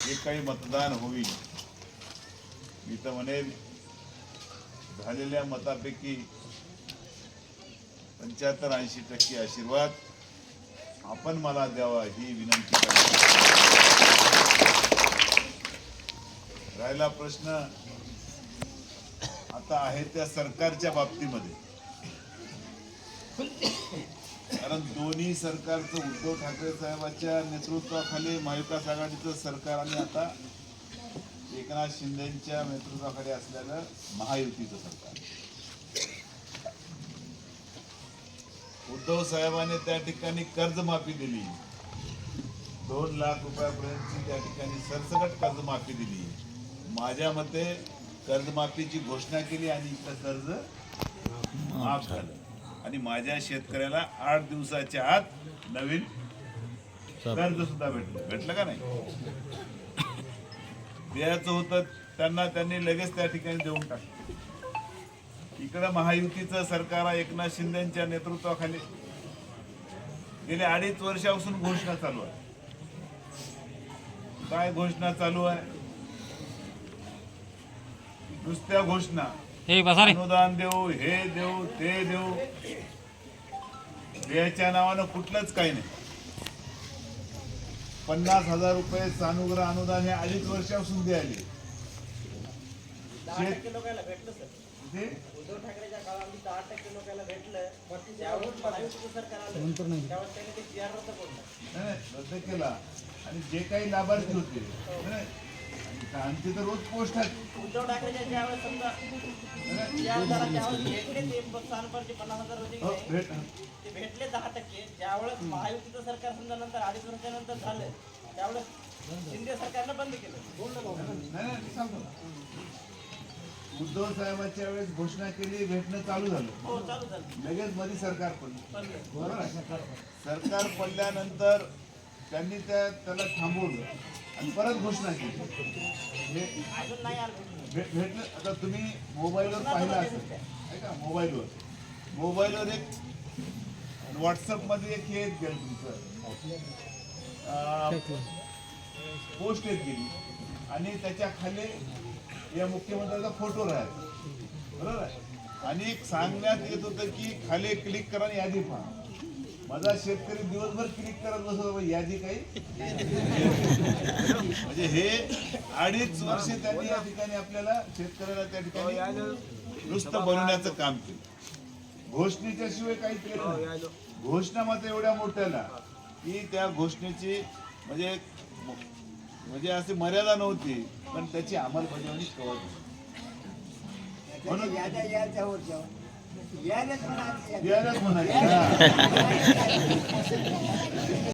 जे काही मतदान होईल मी तर म्हणेन झालेल्या मतापैकी पंच्याहत्तर ऐंशी टक्के आशीर्वाद आपण मला द्यावा ही विनंती राहिला प्रश्न आता आहे त्या सरकारच्या बाबतीमध्ये. कारण दोन्ही सरकारचं उद्धव ठाकरे साहेबांच्या नेतृत्वाखाली महाविकास आघाडीचं सरकार आणि आता एकनाथ शिंदेच्या नेतृत्वाखाली असलेलं महायुतीचं सरकार. उद्धव साहेबांनी त्या ठिकाणी कर्जमाफी दिली. दोन लाख रुपयापर्यंतची त्या ठिकाणी सरसकट कर्जमाफी दिली. माझ्या मते कर्जमाफीची घोषणा केली आणि इथलं कर्ज माफ झालं. आणि माझ्या शेतकऱ्याला आठ दिवसाच्या आत नवीन कर्ज सुद्धा भेटलं. भेटलं का नाही? द्यायचं होतं त्यांना त्यांनी लगेच त्या ठिकाणी देऊन टाकलं. इकडं महायुतीचं सरकार एकनाथ शिंदेच्या नेतृत्वाखाली. गेले अडीच वर्षापासून घोषणा चालू आहे. काय घोषणा चालू आहे? नुसत्या घोषणा. हे बसा रे. अनुदान देऊ हे देऊ ते देऊ. द्यायच्या नावानं कुठलंच काही नाही. पन्नास हजार रुपये सानुग्रह अनुदान हे अडीच वर्षापासून द्यायले रद्द केला. आणि जे काही लाभार्थी होते आणि आमचे तर रोज पोस्ट आहेत. उद्धव ठाकरेच्या ज्यावेळेस समजा भेटले ते स्थानपरचे पन्नास हजार होते हो, ते भेटले दहा टक्के. ज्यावेळेस महायुतीचं सरकार समजा नंतर अडीच वर्षानंतर झालं त्यावेळेस शिंदे सरकारनं बंद केलं. उद्धव साहेबांच्या वेळेस घोषणा केली भेटणं चालू झालं. हो चालू झालं. लगेच मध्ये सरकार पडलं. बरोबर आहे? सरकार पडल्यानंतर त्यांनी त्या त्याला थांबवलं. आणि परत घोषणा केली. भे- भेटलं. आता तुम्ही मोबाईलवर पाहिलं असेल. ऐका मोबाईलवर. मोबाईलवर एक व्हॉट्सअपमध्ये एक हे येत गेलं तुमचं. पोस्ट येत गेली. आणि त्याच्याखाली या मुख्यमंत्र्याचा फोटो राहील. बरोबर आहे? आणि एक सांगण्यात येत होतं की खाली क्लिक करा आणि यादी पहा. माझा शेतकरी दिवसभर क्लिक करत बसत यादी काही? म्हणजे हे अडीच वर्ष त्यांनी या ठिकाणी आपल्याला शेतकऱ्याला त्या ठिकाणी नुसतं बनवण्याचं काम केलं. घोषणेच्या शिवाय काही केलं नाही. घोषणा मात्र एवढ्या मोठ्याला की त्या घोषणेची म्हणजे म्हणजे अशी मर्यादा नव्हती पण त्याची अंमलबजावणी कवत होती. म्हणून म्हणायचं.